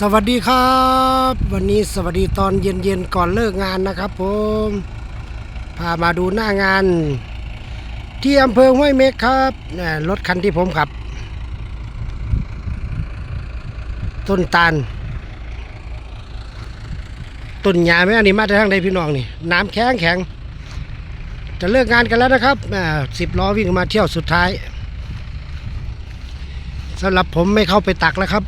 สวัสดีครับ วันนี้สวัสดีตอนเย็นๆก่อนเลิกงานนะครับผมพามาดูหน้างาน ที่อำเภอห้วยเม็กครับรถคันที่ผมขับ ต้นตาลต้นหญ้าไหมอันนี้มาจากทางใดพี่น้องนี่ น้ำแข็งแข็งจะเลิกงานกันแล้วนะครับสิบล้อวิ่งมาเที่ยวสุดท้ายสำหรับผมไม่เข้าไปตักแล้วครับ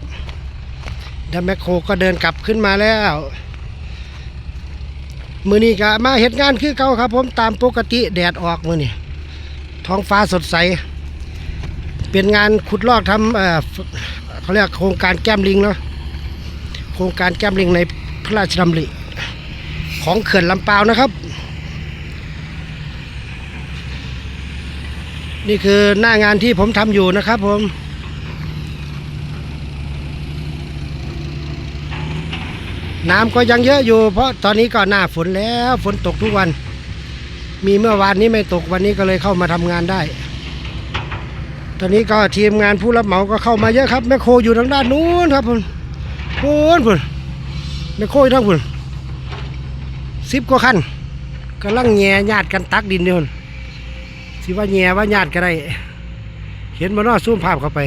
เดยวแมคโครก็เดินกลับขึ้นมาแล้ว มือนี้ก็มาเห็ดงานคือเก่าครับ ผมตามปกติแดดออกมือนี่ท้องฟ้าสดใส เป็นงานขุดลอกทำเออเขาเรียกโครงการแก้มลิงเนาะโครงการแก้มลิงในพระราชดำริของเขื่อนลำปาวนะครับ นี่คือหน้างานที่ผมทำอยู่นะครับผม น้ำก็ยังเยอะอยู่ เพราะตอนนี้ก็หน้าฝนแล้วฝนตกทุกวัน มีเมื่อวานนี้ไม่ตกวันนี้ก็เลยเข้ามาทำงานได้ ตอนนี้ก็ทีมงานผู้รับเหมาก็เข้ามาเยอะครับแมคโครอยู่ทางด้านนู้นครับพุ่นพุ่นพุ่นแมคโครอยู่ทางพุ่นสิบกว่าคันกำลังแง่ญาติกันตักดินอยู่พุ่นสิว่าแง่ว่าญาติก็ได้ เห็นมานอซูมภาพเข้าไป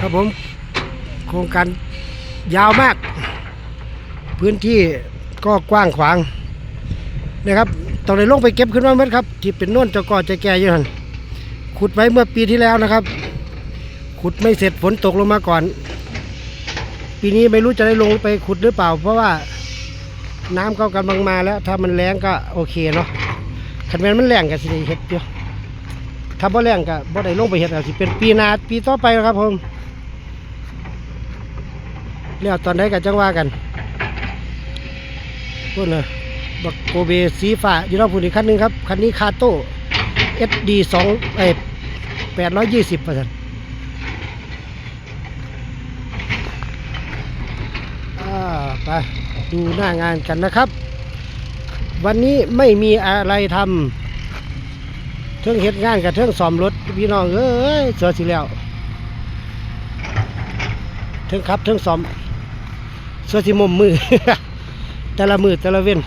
ครับผมโครงการยาวมาก พื้นที่ก็กว้างขวางนะครับตองเลยลงไปเก็บขึ้นมาเมื่อครับ ที่เป็นน่นเจะก่อจะแก่อยู่หันขุดไว้เมื่อปีที่แล้วนะครับ ขุดไม่เสร็จฝนตกลงมาก่อน ปีนี้ไม่รู้จะได้ลงไปขุดหรือเปล่า เพราะว่าน้ำก็กำลังมาแล้ว ถ้ามันแรงก็โอเคเนาะคันแมนมันแรงกับสิเฮ็ดอยู่ถ้าบ่แรงก็บ่ได้ลงไปเฮ็ดอาจสิเป็นปีนาปีต่อไปนะครับผมเลี้ยวตอนไหนกันจังว่ากัน พูดเลยบักโกเบสีฟ้าอยู่รอบพุ่นอีกคันหนึงครับ คันนี้คาโต้ SD สองเอแปดร้อยยี่สิบเปอร์เซ็นต์ไปดูหน้างานกันนะครับ วันนี้ไม่มีอะไรทำเทิงเฮ็ดงานกับเทิงซ่อมรถพี่น้องเอ้ยเสือสิแล้วเทิงขับเทิงซ่อมเสวดสิมมมือ แต่ละมือแต่ละเว้น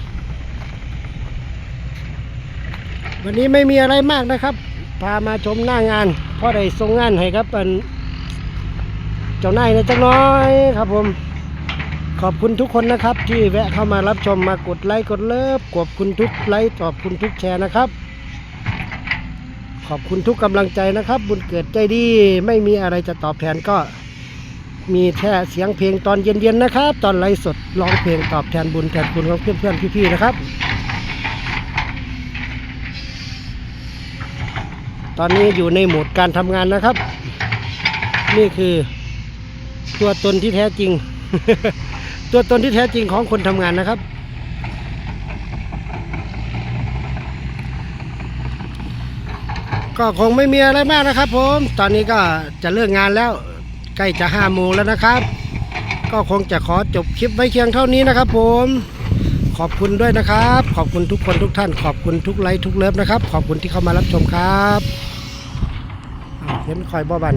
วันนี้ไม่มีอะไรมากนะครับ พามาชมหน้างานเพราะได้ส่งงานให้ครับเป็นเจ้านายนะจักน้อยครับผม ขอบคุณทุกคนนะครับ ที่แวะเข้ามารับชมมากดไลค์กดเลิฟขอบคุณทุกไลค์ขอบคุณทุกแชร์นะครับ ขอบคุณทุกกำลังใจนะครับ บุญเกิดใจดี ไม่มีอะไรจะตอบแทนก็ มีแค่เสียงเพลงตอนเย็นๆนะครับ ตอนไลฟ์สดร้องเพลงตอบแทนบุญแทนคุณของเพื่อนๆพี่ๆนะครับ ตอนนี้อยู่ในโหมดการทำงานนะครับ นี่คือตัวตนที่แท้จริง ตัวตนที่แท้จริงของคนทำงานนะครับ ก็คงไม่มีอะไรมากนะครับ ผม ตอนนี้ก็จะเลิกงานแล้ว ล้จะห้าโมงแล้วนะครับ ก็คงจะขอจบคลิปไว้เพียงเท่านี้นะครับ ผมขอบคุณด้วยนะครับ ขอบคุณทุกคนทุกท่าน ขอบคุณทุกไลค์ทุกเลิฟนะครับ ขอบคุณที่เข้ามารับชมครับเห็นคอยบ่บัน